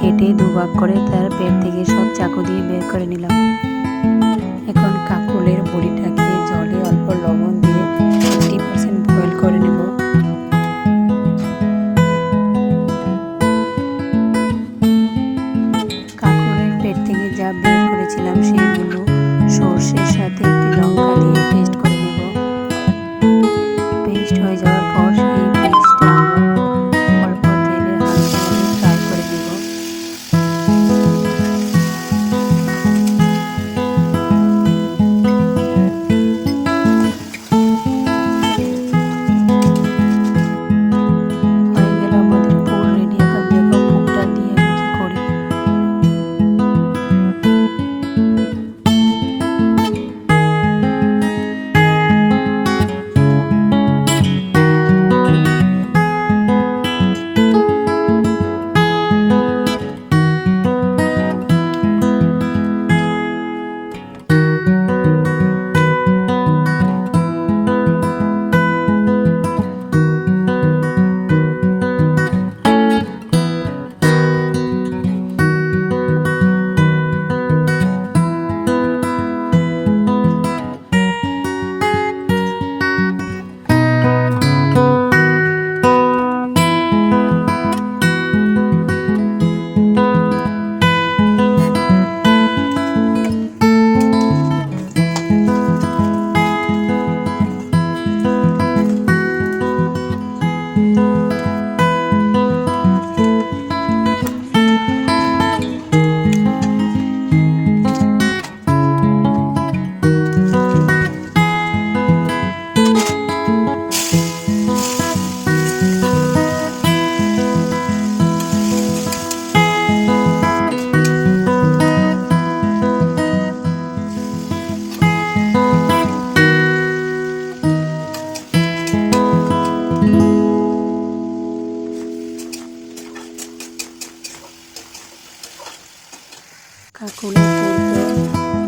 কেটে দুভাগ করে তার পেট থেকে সব চাকু দিয়ে বের করে নিলাম। এখন কাকুলের বড়িটাকে জলে অল্প লবণ দিয়ে ফিফটি পার্সেন্ট বয়েল করে নেব। কাকুলের পেট থেকে যা বের করেছিলাম সেইগুলো পুরকে